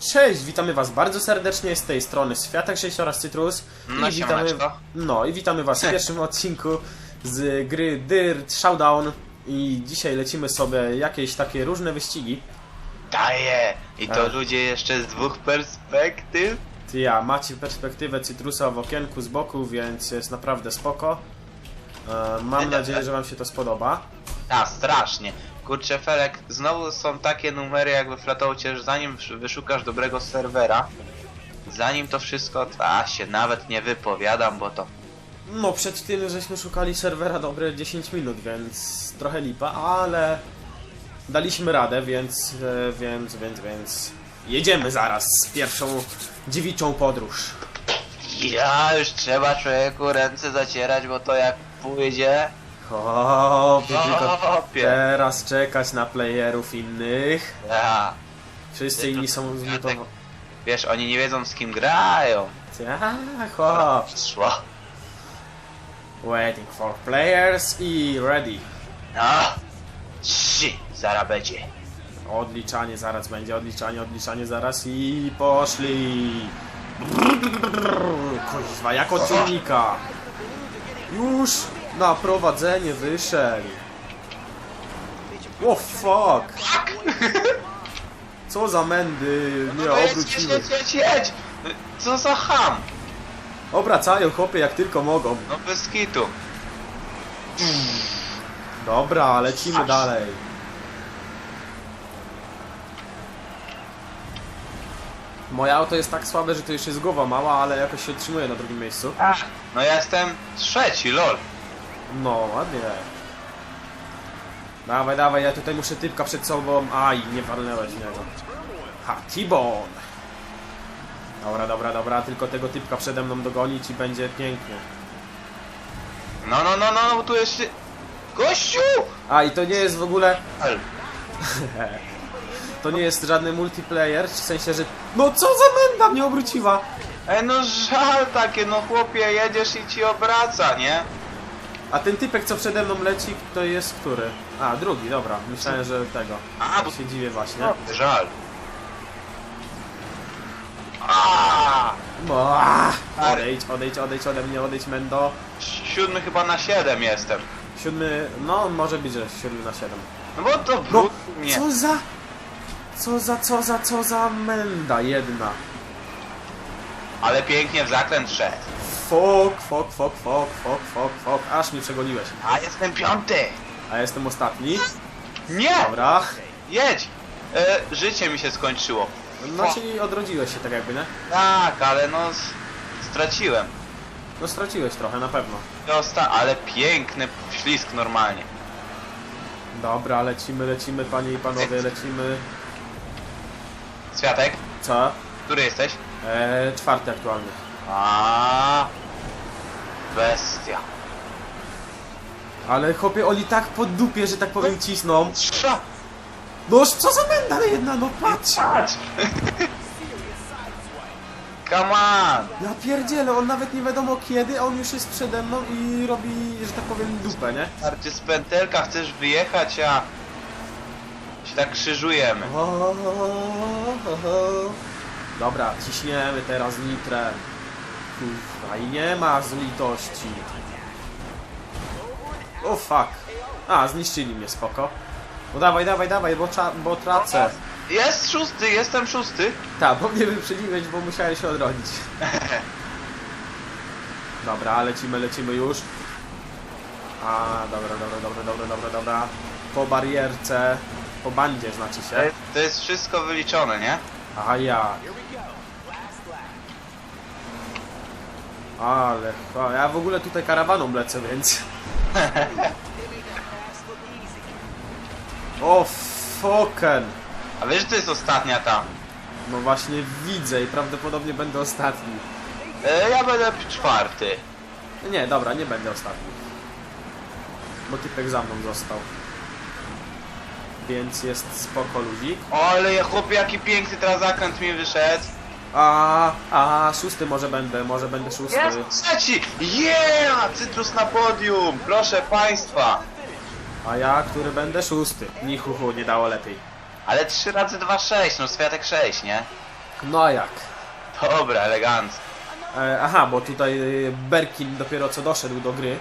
Cześć, witamy was bardzo serdecznie z tej strony Światek 6 oraz Cytrus. No, I witamy, no i witamy was w pierwszym odcinku z gry Dirt Showdown. I dzisiaj lecimy sobie jakieś takie różne wyścigi. Daję! I to Tak. ludzie jeszcze z dwóch perspektyw? Ty ja, macie perspektywę Cytrusa w okienku z boku, więc jest naprawdę spoko. E, Mam nadzieję, że wam się to spodoba. A, strasznie. Kurczę, Felek, znowu są takie numery jak we Flatoucie, że zanim wysz- wyszukasz dobrego serwera, zanim to wszystko, a się nawet nie wypowiadam, bo to... No, przed tym żeśmy szukali serwera dobre 10 minut, więc trochę lipa, ale daliśmy radę, więc, e, więc, więc, więc jedziemy zaraz z pierwszą dziewiczą podróż. Ja już trzeba człowieku ręce zacierać, bo to jak pójdzie... O, tylko Teraz czekać na playerów innych. Ja. Wszyscy inni są zmutowani. Wiesz, oni nie wiedzą z kim grają. Tak, chłop. Szło. Waiting for players i ready. No. Trzy. Zaraz będzie. Odliczanie zaraz będzie, odliczanie, odliczanie zaraz i poszli. Kuźwa, jak od silnika. Już na prowadzenie wyszedł. O fuck. Co za mędy mnie No jedź, obróciły. jedź, jedź, jedź. Co za ham? Obracają chłopy jak tylko mogą. No bez kitu. Dobra, lecimy dalej. Moje auto jest tak słabe, że to już jest głowa mała, ale jakoś się utrzymuje na drugim miejscu. Ach, no ja jestem trzeci, lol. No, ładnie. Dawaj, dawaj, ja tutaj muszę typka przed sobą. Aj, nie walnęłeś niego. Ha, T-Bone. Dobra, dobra, dobra, tylko tego typka przede mną dogonić i będzie pięknie. No, no, no, no, no, tu jeszcze... Gościu! A, i to nie jest w ogóle... To nie jest żadny multiplayer, w sensie, że... No co za menda mnie obróciła! Ej, no żal takie, no chłopie, jedziesz i ci obraca, nie? A ten typek, co przede mną leci, to jest który? A, drugi, dobra. Myślałem, że tego. A, bo... się dziwię właśnie. No, żal. A, odejdź, odejdź, odejdź ode mnie, odejdź, Mendo. Siódmy chyba na siedem jestem. Siódmy, no może być, że siódmy na siedem. No bo to No, brud nie. co za... Co za, co za, co za menda jedna. Ale pięknie w zakręt szedł. Fok, fok, fok, fok, fok, fok, fok. Aż mnie przegoniłeś. A jestem piąty. A ja jestem ostatni. Nie! Dobra. Jedź! E, życie mi się skończyło. No czyli odrodziłeś się tak jakby, nie? Tak, ale no... s- Straciłem. No straciłeś trochę, na pewno. Osta ale piękny ślisk normalnie. Dobra, lecimy, lecimy, panie i panowie, lecimy. Światek, Co? który jesteś? Eee, czwarty aktualnie. A Bestia. Ale chłopie, oni tak pod dupie, że tak powiem cisną. Trza! Noż, co za menda jedna, no patrz! Patrz! Come on! Ja pierdzielę, on nawet nie wiadomo kiedy, a on już jest przede mną i robi, że tak powiem, dupę, nie? Starczy z pętelka, chcesz wyjechać, a... się tak krzyżujemy. O, o, o. Dobra, ciśniemy teraz nitrem. Kurwa, i nie ma z litości. O fuck. A, zniszczyli mnie, spoko. No dawaj, dawaj, dawaj, bo, cza, bo tracę. Jest szósty, jestem szósty. Tak, bo mnie wyprzedziłeś, bo musiałem się odrodzić. Dobra, lecimy, lecimy już. A, dobra, dobra, dobra, dobra, dobra, dobra. Po barierce, po bandzie znaczy się. to jest wszystko wyliczone, nie? A ja. Ale, a ja w ogóle tutaj karawaną lecę, więc... O, fucken. A wiesz, że to jest ostatnia ta? No właśnie widzę i prawdopodobnie będę ostatni. E, ja będę czwarty. Nie, dobra, nie będę ostatni. Bo typek za mną został. Więc jest spoko ludzik. O, ale ja chłopie, jaki piękny teraz zakręt mi wyszedł. A, a, szósty może będę, może będę szósty. Jest trzeci! Yeah! Cytrus na podium! Proszę państwa! A ja, który będę szósty. Nichuchu, nie dało lepiej. Ale 3 razy 2, 6, no Światek 6, nie? No a jak? Dobra, elegancko. E, aha, bo tutaj e, Berkin dopiero co doszedł do gry.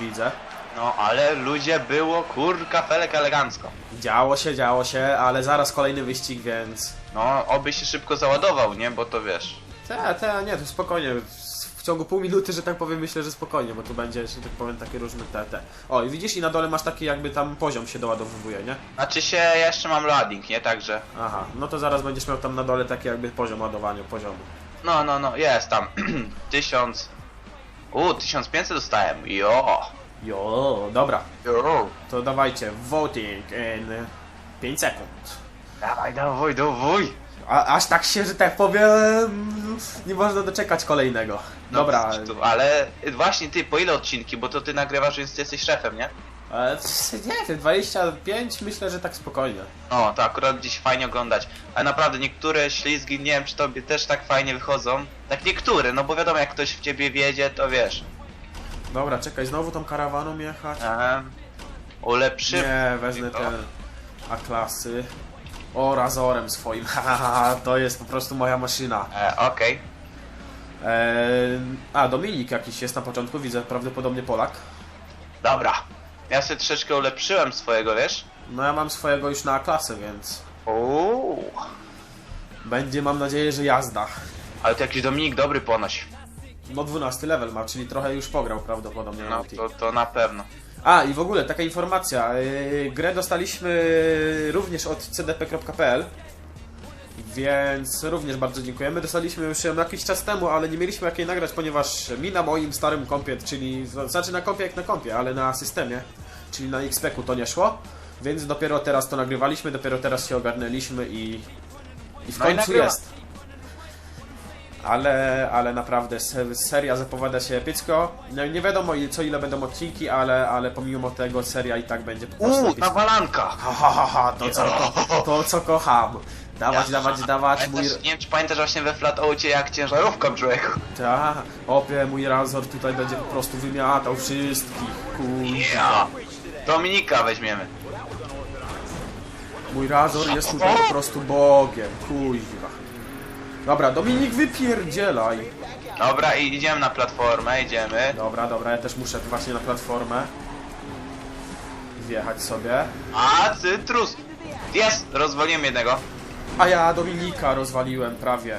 Widzę. No ale ludzie było kurka felek elegancko. Działo się, działo się, ale zaraz kolejny wyścig, więc... No, oby się szybko załadował, nie? Bo to wiesz. Te, te, nie, to spokojnie. W ciągu pół minuty, że tak powiem, myślę, że spokojnie, bo tu będzie, że tak powiem, takie różne te, te. O, i widzisz, i na dole masz taki jakby tam poziom się doładowuje, nie? Znaczy się, ja jeszcze mam loading, nie? Także. Aha, no to zaraz będziesz miał tam na dole taki jakby poziom ładowania, poziomu. No, no, no, jest tam. 1000. U, 1500 dostałem. Jo. Jo, dobra, Jo. to dawajcie, voting in 5 sekund. Dawaj, dawaj, dawaj. A, aż tak się, że tak powiem, nie można doczekać kolejnego. No, Dobra, Ale właśnie ty, po ile odcinki? Bo to ty nagrywasz, więc ty jesteś szefem, nie? e, nie wiem, 25 myślę, że tak spokojnie. No, to akurat gdzieś fajnie oglądać. Ale naprawdę niektóre ślizgi, nie wiem czy tobie też tak fajnie wychodzą. Tak niektóre, no bo wiadomo jak ktoś w ciebie wiedzie, to wiesz. Dobra, czekaj, znowu tą karawaną jechać? Aha. Ulepszymy. Nie, wezmę to. ten A-klasy. O, razorem swoim, haha, to jest po prostu moja maszyna. E, Okej. Eee, a, Dominik jakiś jest na początku, widzę, prawdopodobnie Polak. Dobra. Ja sobie troszeczkę ulepszyłem swojego, wiesz? No ja mam swojego już na A-klasę, więc Uuu. będzie, mam nadzieję, że jazda. Ale to jakiś Dominik dobry ponoć. No 12 level ma, czyli trochę już pograł prawdopodobnie No to, to na pewno. A, i w ogóle taka informacja. Yy, grę dostaliśmy również od cdp.pl. Więc również bardzo dziękujemy. Dostaliśmy już ją jakiś czas temu, ale nie mieliśmy jakiej nagrać, ponieważ mi na moim starym kompie, czyli znaczy na kompie jak na kompie, ale na systemie, czyli na XP-ku to nie szło. Więc dopiero teraz to nagrywaliśmy, dopiero teraz się ogarnęliśmy i, i w No i końcu nagrywa. jest. Ale, ale naprawdę se- seria zapowiada się epicko. No, nie wiadomo co ile będą odcinki, ale, ale pomimo tego seria i tak będzie po prostu Uuu, nawalanka! Ha, ha, ha, ha, to co, to, to co kocham. Dawać, dawać, dawać, mój... Nie wiem czy pamiętasz właśnie we Flatoucie jak ciężarówką człowieku. Ta, opie, mój razor tutaj będzie po prostu wymiatał wszystkich, kurwa. Ja. Dominika weźmiemy. Mój razor jest tutaj po prostu bogiem, kurwa. Dobra, Dominik, wypierdzielaj. Dobra, i idziemy na platformę, idziemy. Dobra, dobra, ja też muszę właśnie na platformę wjechać sobie. A, cytrus! Jest! Rozwaliłem jednego. A ja Dominika rozwaliłem prawie.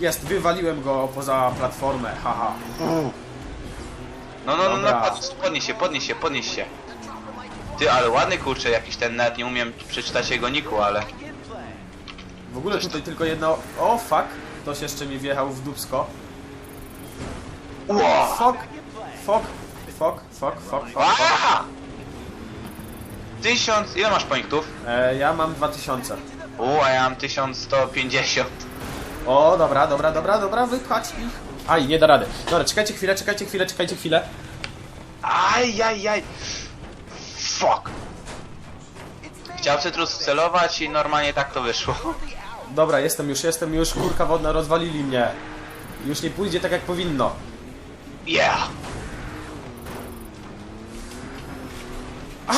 Jest, wywaliłem go poza platformę, haha. No, no, no, no, Dobra. podnieś się, podnieś się, podnieś się. Ty, ale ładny kurczę jakiś ten net, nie umiem przeczytać jego niku, ale... W ogóle tutaj tylko jedno... O, fuck! Ktoś jeszcze mi wjechał w dupsko. Ło! Fuck! Fuck! Fuck, fuck, fuck, fuck, fuck. Tysiąc... Ile masz punktów? E, ja mam 2000. U, a ja mam 1150. O, dobra, dobra, dobra, dobra, wypchać ich. Aj, nie da rady. Dobra, czekajcie chwilę, czekajcie chwilę, czekajcie chwilę. Aj, aj, aj. Fuck. Chciał cytrus celować i normalnie tak to wyszło. Dobra, jestem już, jestem już, kurka wodna, rozwalili mnie. Już nie pójdzie tak jak powinno. Yeah! A,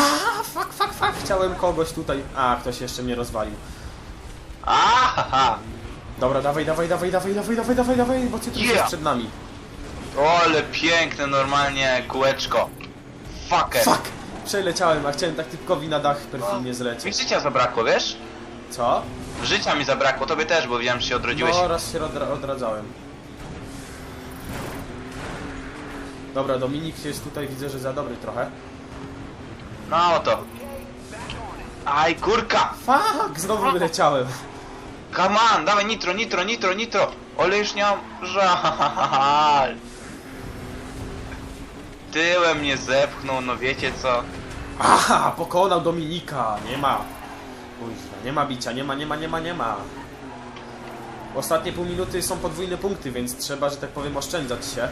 fuck, fuck, fuck, chciałem kogoś tutaj... A, ktoś jeszcze mnie rozwalił. Aha! Dobra, dawaj, dawaj, dawaj, dawaj, dawaj, dawaj, dawaj, dawaj, bo cytrus Yeah. jest przed nami. O, ale piękne normalnie kółeczko. Fucker. Fuck! Przeleciałem, a chciałem tak typkowi na dach perfidnie Mi zlecieć. życia zabrakło, wiesz? Co? Życia mi zabrakło, tobie też, bo widziałem, że się odrodziłeś. No, raz się odra odradzałem. Dobra, Dominik jest tutaj, widzę, że za dobry trochę. No oto. Aj, kurka! Fuck! Znowu wyleciałem. Come on, dawaj nitro, nitro, nitro, nitro! Ale już nie mam żal. Tyłem mnie zepchnął, no wiecie co? Aha, pokonał Dominika. Nie ma. Kuźwa, nie ma bicia, nie ma, nie ma, nie ma, nie ma. Ostatnie pół minuty są podwójne punkty, więc trzeba, że tak powiem, oszczędzać się.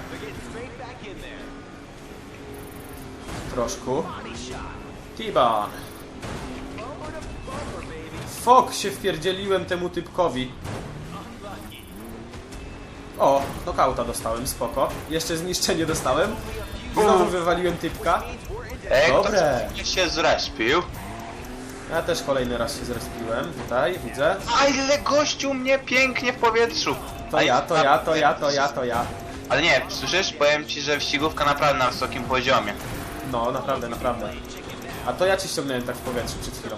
Troszkę. Tiban. Fok się wpierdzieliłem temu typkowi. O, nokauta dostałem, spoko. Jeszcze zniszczenie dostałem. Znowu wywaliłem typka. Ej, Dobre. ktoś się zrespił. Ja też kolejny raz się zrespiłem. Tutaj, widzę. A ile gościu mnie pięknie w powietrzu! To ja, to ja, to ja, to ja, to ja. Ale nie, słyszysz? Powiem ci, że wyścigówka naprawdę na wysokim poziomie. No, naprawdę, naprawdę. A to ja cię ściągnąłem tak w powietrzu przed chwilą.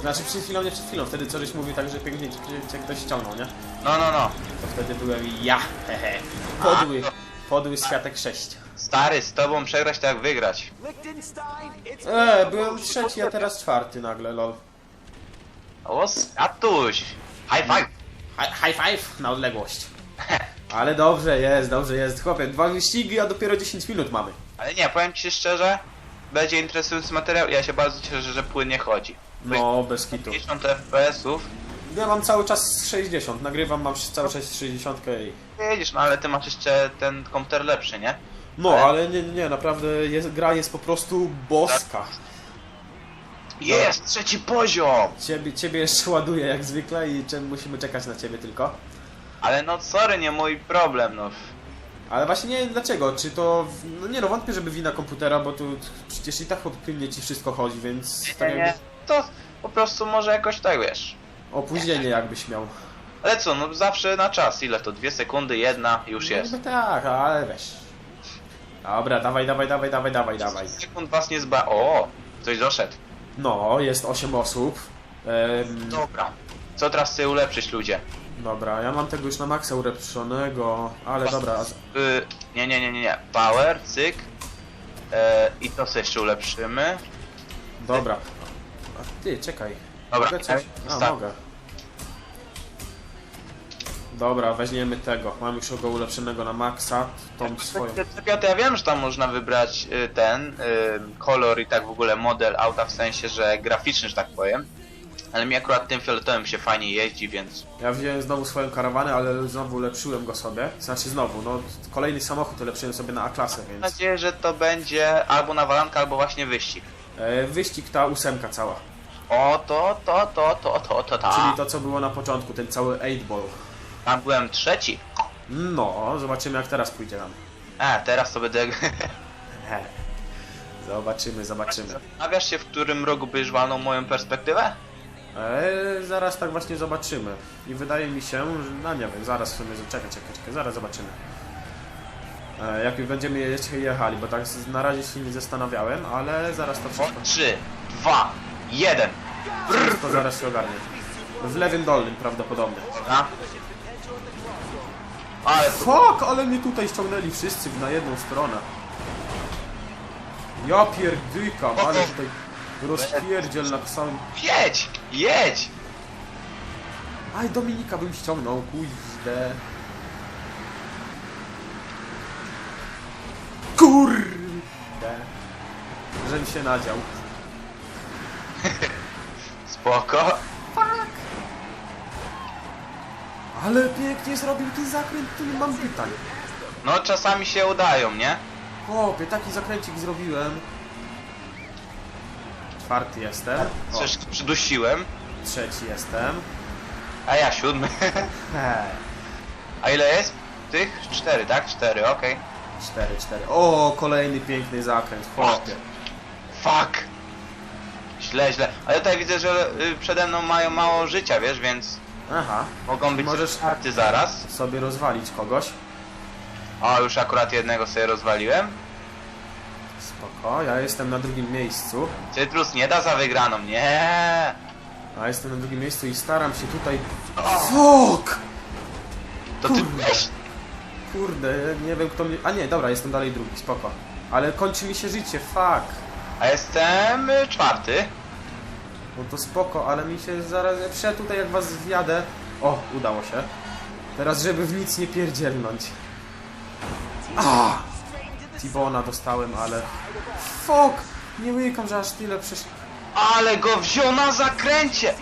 Znaczy przed chwilą, nie przed chwilą. Wtedy co żeś mówił tak, że pięknie cię, cię ktoś ściągnął, nie? No, no, no. To wtedy byłem ja, hehe. Podły, podły światek 6. Stary, z tobą przegrać tak jak wygrać. Eee, byłem trzeci, a teraz czwarty nagle, lol. O, statuś! High five! Hi- High five na odległość. Ale dobrze jest, dobrze jest. Chłopie, dwa wyścigi, a dopiero 10 minut mamy. Ale nie, powiem ci szczerze, będzie interesujący materiał. Ja się bardzo cieszę, że płynnie chodzi. No, bez kitu. 50 FPS-ów. Ja mam cały czas 60, nagrywam, mam cały czas 60 i... Widzisz, no ale ty masz jeszcze ten komputer lepszy, nie? No, ale nie, nie, nie, naprawdę jest, gra jest po prostu boska. Jest! Trzeci poziom! Ciebie, ciebie jeszcze ładuje jak zwykle i czym musimy czekać na ciebie tylko. Ale no sorry, nie mój problem, no. Ale właśnie nie wiem dlaczego, czy to... No nie no, wątpię, żeby wina komputera, bo tu przecież i tak opłynnie ci wszystko chodzi, więc... Tak Nie, nie. jakby To po prostu może jakoś tak, wiesz. opóźnienie jakbyś miał. Ale co, no zawsze na czas. Ile to? Dwie sekundy, jedna, już No jest. niby tak, ale weź. Dobra, dawaj, dawaj, dawaj, dawaj, dawaj, dawaj. Sekund was nie zba... O! Ktoś doszedł. No, jest 8 osób. Em, Dobra. Co teraz sobie ulepszyć, ludzie? dobra, ja mam tego już na maksa ulepszonego, ale dobra. a Y, nie, nie, nie, nie, nie. Power, cyk. E, I to sobie jeszcze ulepszymy. Dobra. A ty, czekaj. Dobra, Mogę coś? A, start. mogę. Dobra, weźmiemy tego. Mam już go ulepszonego na maksa, tą swoją. Piotr, ja wiem, że tam można wybrać y, ten y, kolor i tak w ogóle model auta, w sensie, że graficzny, że tak powiem. Ale mi akurat tym fioletowym się fajnie jeździ, więc... Ja wziąłem znowu swoją karawanę, ale znowu ulepszyłem go sobie. Znaczy znowu, no kolejny samochód ulepszyłem sobie na A-klasę, Mam więc... nadzieję, że to będzie albo nawalanka, albo właśnie wyścig. E, wyścig ta ósemka cała. O, to, to, to, to, to, to, to. Czyli to, co było na początku, ten cały 8-ball. Tam byłem trzeci. No, zobaczymy jak teraz pójdzie nam. A, teraz to będę... Zobaczymy, zobaczymy. Zastanawiasz się, w którym rogu byś walnął moją perspektywę? Eee, zaraz tak właśnie zobaczymy. I wydaje mi się, że... No nie wiem, zaraz w sumie... Czekaj, czekaj, czekaj, zaraz zobaczymy. Eee, jak już będziemy je- jechali, bo tak z- na razie się nie zastanawiałem, ale zaraz to wszystko... trzy, dwa, jeden. To zaraz się ogarnie. W lewym dolnym prawdopodobnie. Dobra. Ale Fuck, ale mnie tutaj ściągnęli wszyscy na jedną stronę. Ja pierdykam, ale tutaj rozpierdziel na samym... jedź, jedź! Aj, Dominika bym ściągnął, kurde. Kurde. Żem się nadział. Spoko. Ale pięknie zrobił ten zakręt, tu nie mam pytań. No czasami się udają, nie? Chłopie, taki zakręcik zrobiłem. Czwarty jestem. O, Coś przydusiłem. trzeci jestem. A ja siódmy. Hej. A ile jest? Tych? Cztery, tak? Cztery, okej. Cztery, cztery. O, kolejny piękny zakręt, chłopie. Fuck! Źle, źle. Ale tutaj widzę, że y, przede mną mają mało życia, wiesz, więc Aha. mogą być Możesz- starty zaraz. Sobie rozwalić kogoś. O, już akurat jednego sobie rozwaliłem. Spoko, ja jestem na drugim miejscu. Cytrus nie da za wygraną, nie. A jestem na drugim miejscu i staram się tutaj... Fuck! To ty Kurde. weź. Kurde, nie wiem kto mnie... A nie, dobra, jestem dalej drugi, spoko. Ale kończy mi się życie, fuck. A jestem y, czwarty. No to spoko, ale mi się zaraz... Ja tutaj jak was wjadę... O, udało się. Teraz, żeby w nic nie pierdzielnąć. A! Tibona dostałem, ale... Fuck! Nie łykam, że aż tyle przecież... Ale go wziął na zakręcie!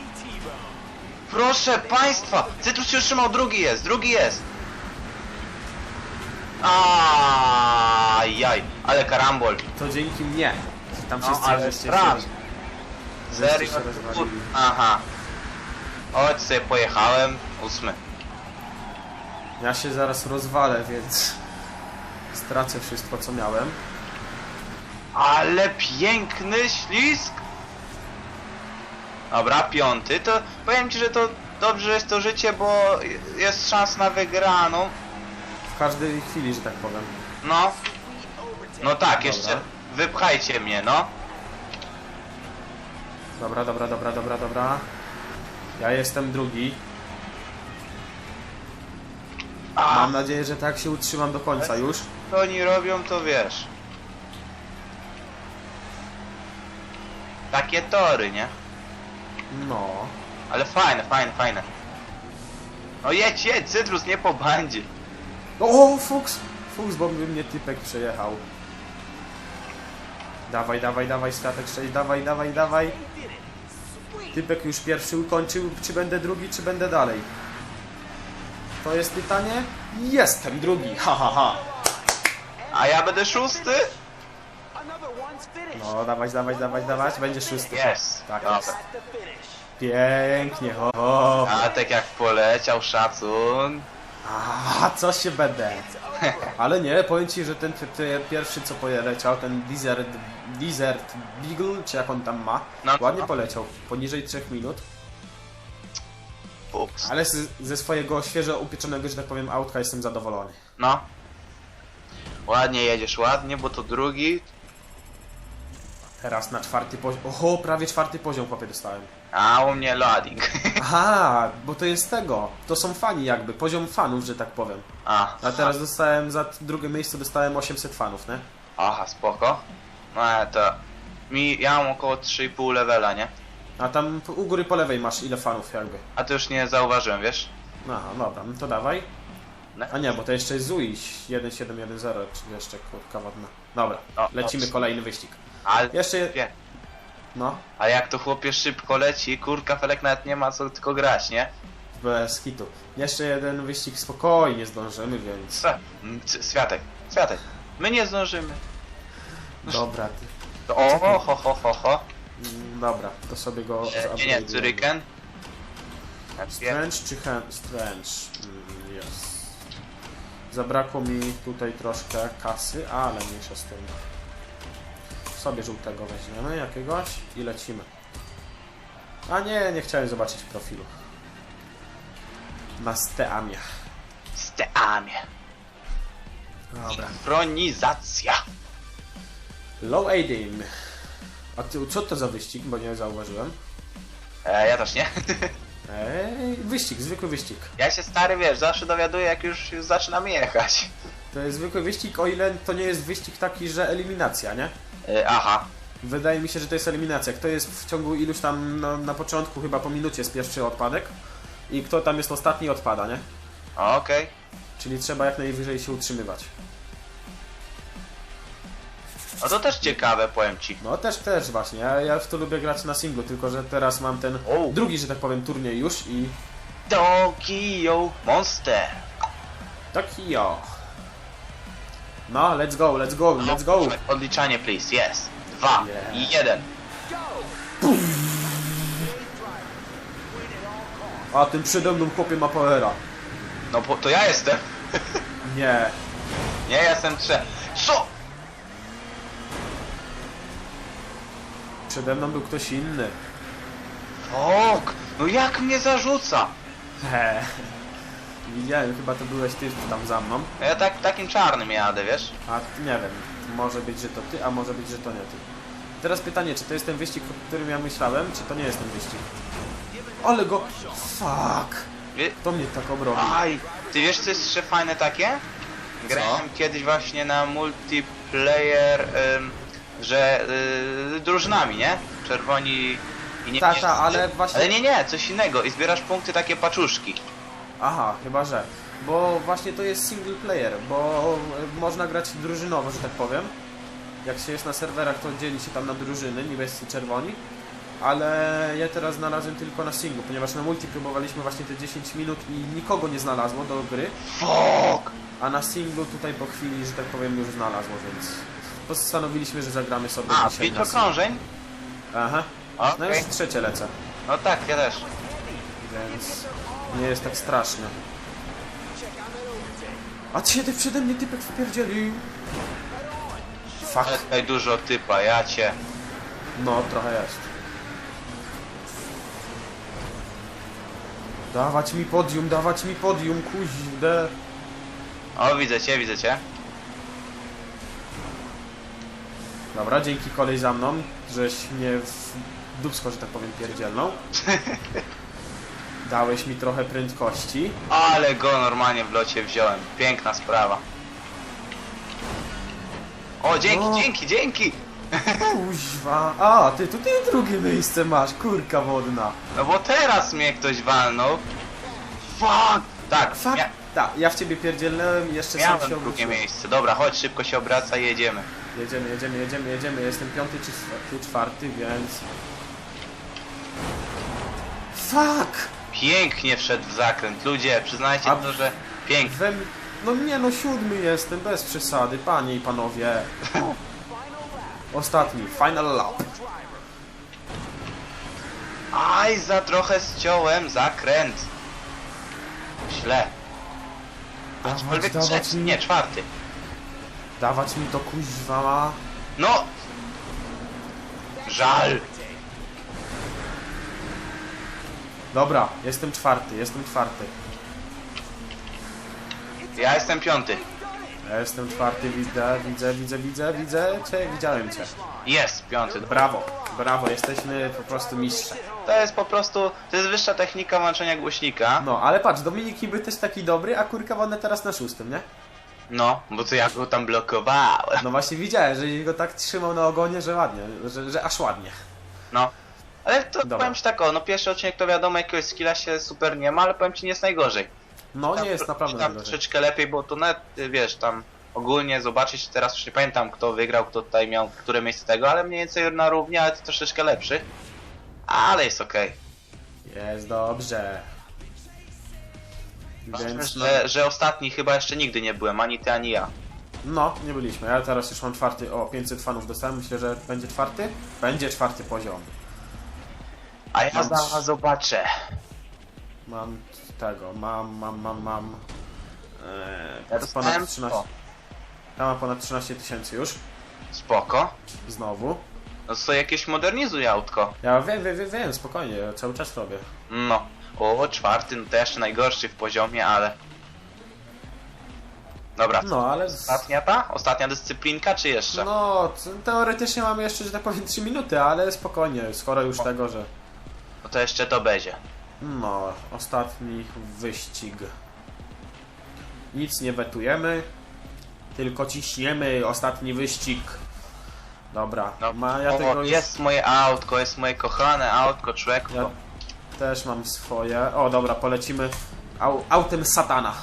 Proszę państwa! Cytrus się trzymał, drugi jest, drugi jest! Ajaj, ale karambol. To dzięki mnie. Tam No, ale żeście. Serio? Aha. Chodź sobie pojechałem, ósmy. Ja się zaraz rozwalę, więc stracę wszystko co miałem. Ale piękny ślisk! Dobra, piąty, to powiem ci, że to dobrze jest to życie, bo jest szans na wygraną. W każdej chwili, że tak powiem. No. No tak, jeszcze wypchajcie mnie, no. Dobra, dobra, dobra, dobra, dobra. Ja jestem drugi. Mam nadzieję, że tak się utrzymam do końca już. co oni robią, to wiesz. Takie tory, nie? No. Ale fajne, fajne, fajne. No jedź, jedź, Cytrus, nie po bandzie. O, Fuchs! Fuchs, bo by mnie typek przejechał. Dawaj, dawaj, dawaj, statek 6, dawaj, dawaj, dawaj. Typek już pierwszy ukończył, czy będę drugi, czy będę dalej? To jest pytanie? Jestem drugi, ha, ha, ha. A ja będę szósty? No, dawać, dawać, dawać, dawać, będzie szósty. Jest. Tak Dobra. jest. Pięknie, ho, ho. A tak jak poleciał, szacun. A, co się będę? Ale nie, powiem ci, że ten pierwszy co poleciał, ten Desert, Desert Beagle, czy jak on tam ma, No, ładnie no. poleciał, poniżej 3 minut, Ups. ale z, ze swojego świeżo upieczonego, że tak powiem, autka jestem zadowolony. No. Ładnie jedziesz, ładnie, bo to drugi. Teraz na czwarty poziom, oho, prawie czwarty poziom chłopie dostałem. A u mnie loading. Aha, bo to jest tego, to są fani jakby, poziom fanów, że tak powiem. A, A teraz dostałem, za drugie miejsce dostałem 800 fanów, nie? aha, spoko. No ale to... Mi, ja mam około 3,5 levela, nie? A tam u góry po lewej masz ile fanów jakby. A to już nie zauważyłem, wiesz? Aha, dobra, no to dawaj. No. A nie, bo to jeszcze jest Zuiś 1710, czy jeszcze kurka wodna. Dobra, O, lecimy o. kolejny wyścig. Ale... Jeszcze, Wie. No, A jak to chłopie szybko leci, kurka felek nawet nie ma co tylko grać, nie? bez hitu. Jeszcze jeden wyścig spokojnie zdążymy, więc? Mm, c- Światek, światek. My nie zdążymy. dobra, ty. O, ho, ho, ho, ho, ho. Mm, Dobra, to sobie go E, nie, nie, zupgrade'ujemy. Cyryken. Tak, Strange czy Hen- Strange? Mm, Jest. Zabrakło mi tutaj troszkę kasy, ale mniejsza z tym. Sobie żółtego weźmiemy jakiegoś i lecimy. A nie, nie chciałem zobaczyć profilu. Na Steamie. Steamie. Dobra. Fronizacja. Low Aiding. A ty, co to za wyścig? Bo nie zauważyłem. E, ja też nie. Ej, wyścig, zwykły wyścig. Ja się stary, wiesz, zawsze dowiaduję, jak już, już zaczynam jechać. To jest zwykły wyścig, o ile to nie jest wyścig taki, że eliminacja, nie? E, aha. Wydaje mi się, że to jest eliminacja. Kto jest w ciągu iluś tam no, na początku, chyba po minucie jest pierwszy odpadek i kto tam jest ostatni odpada, nie? Okej. Czyli trzeba jak najwyżej się utrzymywać. No to też ciekawe, powiem ci. No też, też właśnie. Ja, ja w to lubię grać na singlu, tylko że teraz mam ten O. drugi, że tak powiem, turniej już i Tokyo Monster. Tokio. No, let's go, let's go, let's go. Odliczanie, please. Yes. Dwa. Yeah. I jeden. A tym przede mną chłopie ma powera. No bo to ja jestem. Nie. Nie, ja jestem trzech. Co? Przede mną był ktoś inny. Ok. No jak mnie zarzuca? He. Widziałem, chyba to byłeś ty tam za mną. Ja tak, takim czarnym jadę, wiesz? A nie wiem, może być, że to ty, a może być, że to nie ty. Teraz pytanie, czy to jest ten wyścig, o którym ja myślałem, czy to nie jest ten wyścig? Ale go... Fuck! Wie... To mnie tak obrobił. Aj, ty wiesz co jest jeszcze fajne takie? Grałem kiedyś właśnie na multiplayer, ym, że y, drużynami, nie? Czerwoni i nie Tak, tak, ale właśnie- Ale nie, nie, coś innego i zbierasz punkty takie paczuszki. Aha, chyba że. Bo właśnie to jest single player, bo e, można grać drużynowo, że tak powiem. Jak się jest na serwerach, to dzieli się tam na drużyny, niebiescy, czerwoni. Ale ja teraz znalazłem tylko na singlu, ponieważ na multi próbowaliśmy właśnie te 10 minut i nikogo nie znalazło do gry. Fuck! A na singlu tutaj po chwili, że tak powiem, już znalazło, więc postanowiliśmy, że zagramy sobie A, dzisiaj pięć na singlu. okrążeń? Aha. Okej. No już trzecie lecę, No tak, ja też. więc nie jest tak strasznie. A ty przede mnie typek wpierdzielił. Fuck. Ale tutaj dużo typa, ja cię. No, trochę jest. Dawać mi podium, dawać mi podium, kuźde. O, widzę cię, widzę cię. Dobra, dzięki kolej za mną, żeś mnie w dupsko, że tak powiem, pierdzielną. Dałeś mi trochę prędkości. Ale go normalnie w locie wziąłem. Piękna sprawa. O, dzięki, No. dzięki, dzięki! Kuźwa. A, ty tutaj drugie miejsce masz, kurka wodna. No bo teraz mnie ktoś walnął. Fuck! Tak, Fuck. mia Tak, ja w ciebie pierdzielnąłem i jeszcze sam miałem się drugie obróciłem. miejsce. Dobra, chodź, szybko się obraca i jedziemy. Jedziemy, jedziemy, jedziemy, jedziemy. Jestem piąty czy czwarty, czwarty, więc... Fuck! Pięknie wszedł w zakręt. Ludzie, przyznajcie A- to, że pięknie. We... No nie no, siódmy jestem, bez przesady, panie i panowie. Ostatni, final lap. Aj, za trochę ściąłem zakręt. Źle. Aczkolwiek dawać trzeci, mi, nie, czwarty. dawać mi to kuźwa. No! Żal. Dobra, jestem czwarty, jestem czwarty. Ja jestem piąty. Ja jestem czwarty, widzę, widzę, widzę, widzę, widzę cię, widziałem cię. Jest, piąty. Brawo, brawo, jesteśmy po prostu mistrze. To jest po prostu, to jest wyższa technika włączenia głośnika. No, ale patrz, Dominik niby też taki dobry, a kurka wodne teraz na szóstym, nie? No, bo to ja go tam blokowałem. No właśnie widziałem, że go tak trzymał na ogonie, że ładnie, że, że aż ładnie. No. Ale to Dobra. powiem ci tak o, no pierwszy odcinek to wiadomo jakiegoś skilla się super nie ma, ale powiem ci nie jest najgorzej. No Tam nie jest naprawdę Tam najgorzej. troszeczkę lepiej, bo to nawet, wiesz, tam ogólnie zobaczyć, teraz już nie pamiętam kto wygrał, kto tutaj miał które miejsce tego, ale mniej więcej na równi, ale to troszeczkę lepszy. Ale jest okej. Jest dobrze. Więc no, Że, że ostatni chyba jeszcze nigdy nie byłem, ani ty, ani ja. no, nie byliśmy. Ja teraz już mam czwarty, o 500 fanów dostałem, myślę, że będzie czwarty? Będzie czwarty poziom. A ja Mam- zaraz zobaczę. Mam tego, mam, mam, mam, mam. Ja Eee, dostałem ponad 13. o, Ja mam ponad 13 tysięcy już. Spoko. Znowu. No to jakieś modernizuj autko. Ja wiem, wiem, wiem, wiem, spokojnie, ja cały czas robię. No. O, czwarty, no to jeszcze najgorszy w poziomie, ale... Dobra, No, ale... ostatnia ta? Ostatnia dyscyplinka, czy jeszcze? No, t- teoretycznie mam jeszcze, że tak powiem, 3 minuty, ale spokojnie, skoro już tego, że... No to jeszcze to będzie. No, ostatni wyścig. Nic nie wetujemy, tylko ciśniemy ostatni wyścig. Dobra, No, ma, ja o, tego już jest moje autko, jest moje kochane autko, człowieku. Ja też mam swoje. O, dobra, polecimy au, autem satana.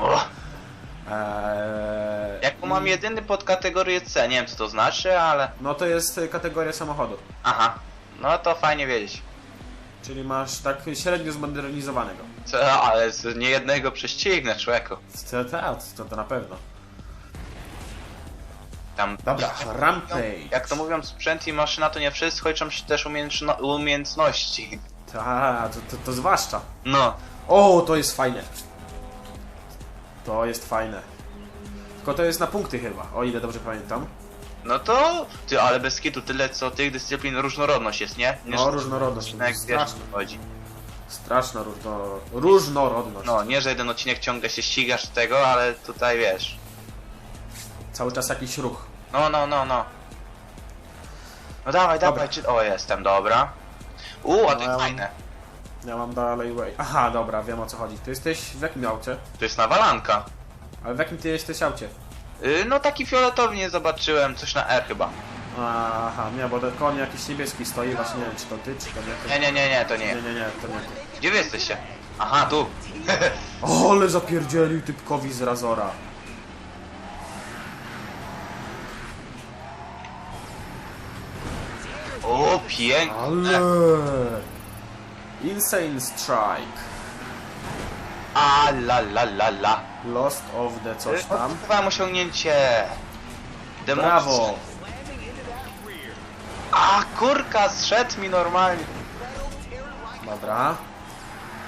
O, Eee, jako mam jedyny pod kategorię C, nie wiem co to znaczy, ale... No to jest y, kategoria samochodu. Aha. No to fajnie wiedzieć. Czyli masz tak średnio zmodernizowanego. Co, ale z niejednego prześcignę, człowieku. To, to, to, to na pewno. Tam... Dobra, Rampage. Jak to mówią, sprzęt i maszyna to nie wszystko, liczą się też umiejętno- umiejętności. Ta, to, to, to zwłaszcza. No. O, to jest fajne. To jest fajne. Tylko to jest na punkty chyba, o ile dobrze pamiętam. No to... Ty, ale bez kitu tyle co tych dyscyplin różnorodność jest, nie? nie No, różnorodność. Jak wiesz, o Straszna, chodzi. straszna różno, różnorodność. No, nie, że jeden odcinek ciągle się ścigasz z tego, ale tutaj wiesz. Cały czas jakiś ruch. No, no, no, no. No dawaj, Dobra. dawaj, czy... O, jestem, dobra. U, a to No, ja jest fajne. Ja mam dalej way. Aha, dobra, wiem o co chodzi. Ty jesteś w jakim aucie? To jest nawalanka. Ale w jakim ty jesteś aucie? Yy, no taki fioletowy nie zobaczyłem, coś na R chyba. Aha, nie, bo koń jakiś niebieski stoi, właśnie nie wiem czy to ty, czy to nie ty. Nie, nie, nie, nie, to nie, nie. nie, nie to nie ty. Gdzie wy jesteście? Aha, tu. O, ale zapierdzielił typkowi z Razora. O, pięknie. Ale... Insane Strike. A la la la la. Lost of the coś tam. Odkrywam osiągnięcie. Demon- Brawo! A kurka, zszedł mi normalnie. Dobra.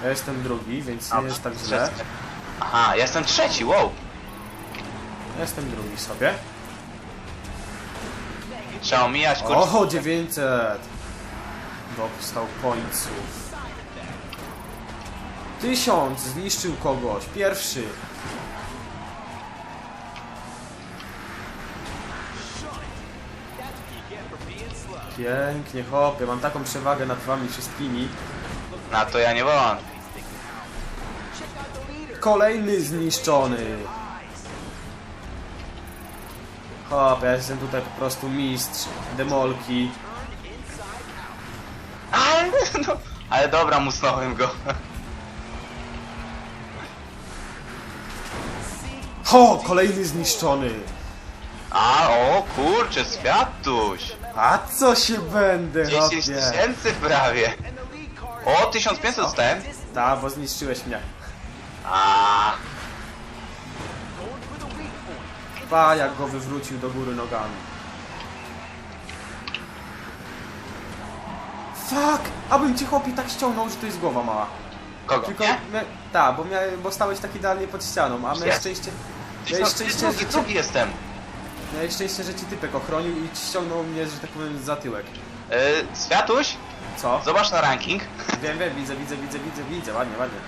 Ja jestem drugi, więc nie jest tak źle. Aha, ja jestem trzeci, wow. Ja jestem drugi sobie. Trzeba omijać, kurczę. Oho, 900! Dostał końców. Tysiąc! Zniszczył kogoś. Pierwszy. Pięknie, hopie. Mam taką przewagę nad wami wszystkimi. Na to ja nie wątpię. Kolejny zniszczony. Hop, ja jestem tutaj po prostu mistrz. Demolki. Ale, no, ale dobra, musnąłem go. Ho, kolejny zniszczony. A, o kurczę, Światuś. A co się będę, 10 hopie? tysięcy prawie. O, 1500 dostałem. Ta, bo zniszczyłeś mnie. A, Pa, jak go wywrócił do góry nogami. Fuck! Abym ci chłopi tak ściągnął, że to jest głowa mała. kogo? Tylko, Nie? ta, bo, mia, bo stałeś tak idealnie pod ścianą, a Jest. szczęście... Ty Miałeś co- ty szczęście, drugi, że cię, drugi jestem. miałeś szczęście, że ci typek ochronił i ci ściągnął mnie, że tak powiem, za tyłek. Yy, Światuś, Co? zobacz na ranking. Wiem, wiem, widzę, widzę, widzę, widzę, widzę, ładnie, ładnie.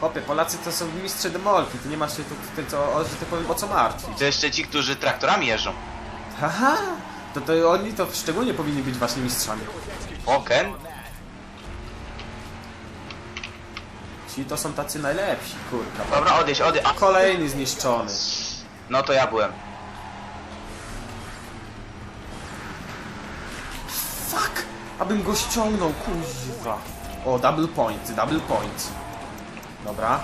Chłopie, Polacy to są mistrze demolki, ty nie masz się tu, ty, co, o, że tak powiem, o co martwić. To jeszcze ci, którzy traktorami jeżdżą. Haha! To, to oni to szczególnie powinni być właśnie mistrzami. O, Ci to są tacy najlepsi, kurka. Dobra, odejść, odejść. A, Kolejny zniszczony. No to ja byłem. Fuck! Abym go ściągnął, kuźwa. O, double point, double point. Dobra.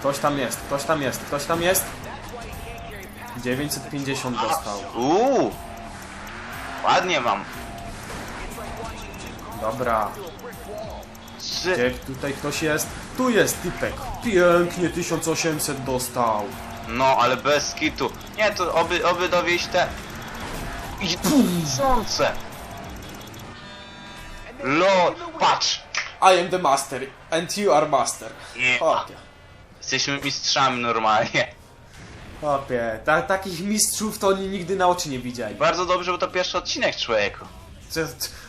Ktoś tam jest, ktoś tam jest, ktoś tam jest. 950 dostał. Uuu. Ładnie mam. Dobra. Trzy. Gdzie tutaj ktoś jest? Tu jest typek. Pięknie 1800 dostał. No, ale bez kitu. Nie, to oby, oby dowieść te... I tysiące. Lo, patrz. I am the master and you are master. Yeah. Chłopie. Jesteśmy mistrzami normalnie. Chłopie, ta, takich mistrzów to oni nigdy na oczy nie widzieli. Bardzo dobrze, bo to pierwszy odcinek człowieku.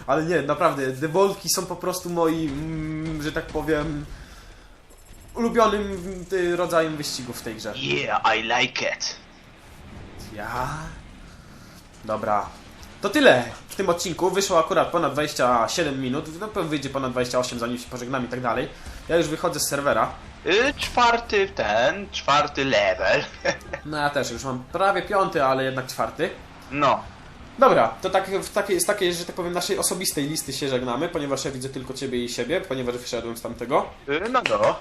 Ale nie, naprawdę, Devolki są po prostu moim, mm, że tak powiem, ulubionym y, rodzajem wyścigów w tej grze. Yeah, I like it. Ja? Dobra. To tyle w tym odcinku. Wyszło akurat ponad 27 minut. No pewnie wyjdzie ponad 28, zanim się pożegnam i tak dalej. Ja już wychodzę z serwera. Y, czwarty ten, czwarty level. No ja też już mam prawie piąty, ale jednak czwarty. no. Dobra, to tak, w takiej, z takiej, że tak powiem, naszej osobistej listy się żegnamy, ponieważ ja widzę tylko ciebie i siebie, ponieważ wyszedłem z tamtego. Y, no no.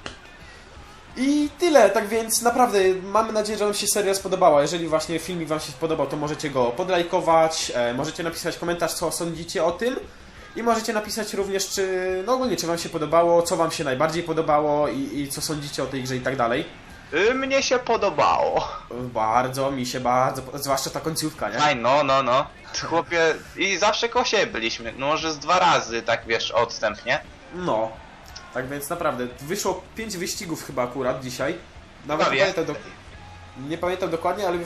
I tyle, tak więc naprawdę mamy nadzieję, że Wam się seria spodobała. Jeżeli właśnie filmik Wam się spodobał, to możecie go podlajkować, e, możecie napisać komentarz, co sądzicie o tym. I możecie napisać również, czy, no ogólnie, czy Wam się podobało, co Wam się najbardziej podobało i, i co sądzicie o tej grze i tak dalej. Y, mnie się podobało. Bardzo, mi się bardzo, zwłaszcza ta końcówka, nie? Aj, no, no, no. Chłopie, i zawsze koło siebie byliśmy. No może z dwa razy, tak wiesz, odstęp, nie? No. Tak więc naprawdę, wyszło 5 wyścigów chyba akurat dzisiaj. Nawet nie pamiętam, do... nie pamiętam dokładnie, ale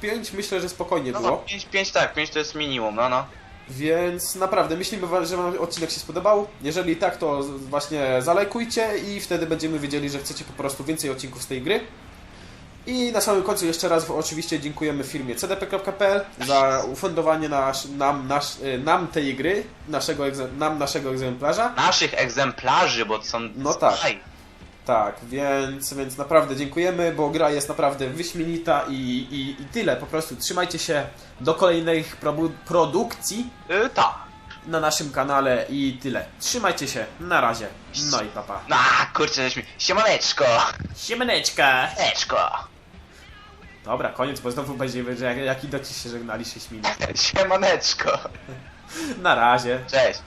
5 myślę, że spokojnie No, było. no 5, 5 tak, 5 to jest minimum, no, no. Więc naprawdę myślimy, że Wam odcinek się spodobał. Jeżeli tak, to właśnie zalajkujcie i wtedy będziemy wiedzieli, że chcecie po prostu więcej odcinków z tej gry. I na samym końcu jeszcze raz oczywiście dziękujemy firmie cdp.pl za ufundowanie nasz, nam, nasz, y, nam tej gry, naszego, nam naszego egzemplarza. Naszych egzemplarzy, bo to są... No tak. Tak, więc, więc naprawdę dziękujemy, bo gra jest naprawdę wyśmienita i, i, i tyle. Po prostu trzymajcie się do kolejnych probu- produkcji Y, tak. na naszym kanale i tyle. Trzymajcie się, na razie. No i papa. No, kurczę, żeśmy... Siemaneczko! Siemaneczka! Eczko! Dobra, koniec, bo znowu będzie, że jak, jaki doci się żegnali 6 minut. Siemaneczko! Na razie. Cześć!